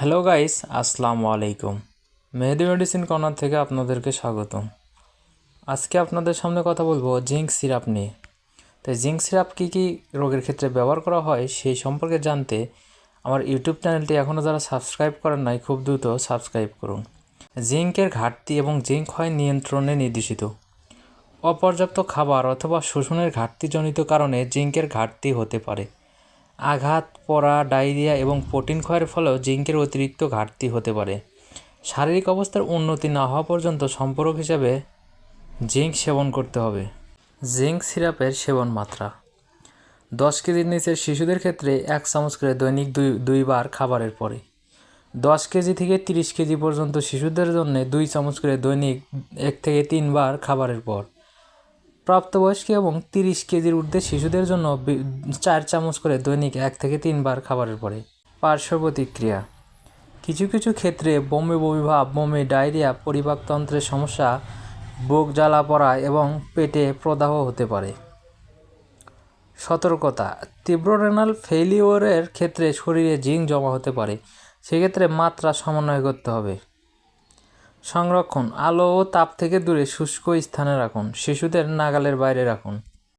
Hello guys আসসালামু আলাইকুম। মেহেদি medicine corner থেকে আপনাদেরকে স্বাগতম। আজকে আপনাদের সামনে কথা বলব জিঙ্ক সিরাপ নিয়ে। তাই জিঙ্ক সিরাপ কী কী রোগের ক্ষেত্রে ব্যবহার করা হয় সেই সম্পর্কে জানতে আমার ইউটিউব চ্যানেলটি এখনও যারা সাবস্ক্রাইব করেন নাই, খুব দ্রুত সাবস্ক্রাইব করুন। জিঙ্কের ঘাটতি এবং জিঙ্ক হয় নিয়ন্ত্রণে নির্দেশিত। অপর্যাপ্ত খাবার অথবা শোষণের ঘাটতিজনিত কারণে জিঙ্কের ঘাটতি হতে পারে। আঘাত, পড়া, ডায়রিয়া এবং প্রোটিন ক্ষয়ের ফলেও জিঙ্কের অতিরিক্ত ঘাটতি হতে পারে। শারীরিক অবস্থার উন্নতি না হওয়া পর্যন্ত সম্পর্ক হিসাবে জিঙ্ক সেবন করতে হবে। জিঙ্ক সিরাপের সেবন মাত্রা। দশ কেজির নিচের শিশুদের ক্ষেত্রে এক চামচ করে দৈনিক দুই, দুইবার খাবারের পরে। দশ কেজি থেকে তিরিশ কেজি পর্যন্ত শিশুদের জন্য দুই চামচ করে দৈনিক এক থেকে তিনবার খাবারের পর। প্রাপ্তবয়স্ক এবং তিরিশ কেজির ঊর্ধ্বে শিশুদের জন্য চার চামচ করে দৈনিক এক থেকে তিনবার খাবারের পরে পার্শ্ব প্রতিক্রিয়া কিছু কিছু ক্ষেত্রে বমি বমি ভাব বমি, ডায়রিয়া, পরিপাকতন্ত্রের সমস্যা, বুক জ্বালা পড়া এবং পেটে প্রদাহ হতে পারে। সতর্কতা, তীব্র রেনাল ফেলিওরের ক্ষেত্রে শরীরে জিঙ্ক জমা হতে পারে। সেক্ষেত্রে মাত্রা সমন্বয় করতে হবে। সংরক্ষণ আলো ও তাপ থেকে দূরে শুষ্ক স্থানে রাখুন শিশুদের নাগালের বাইরে রাখুন।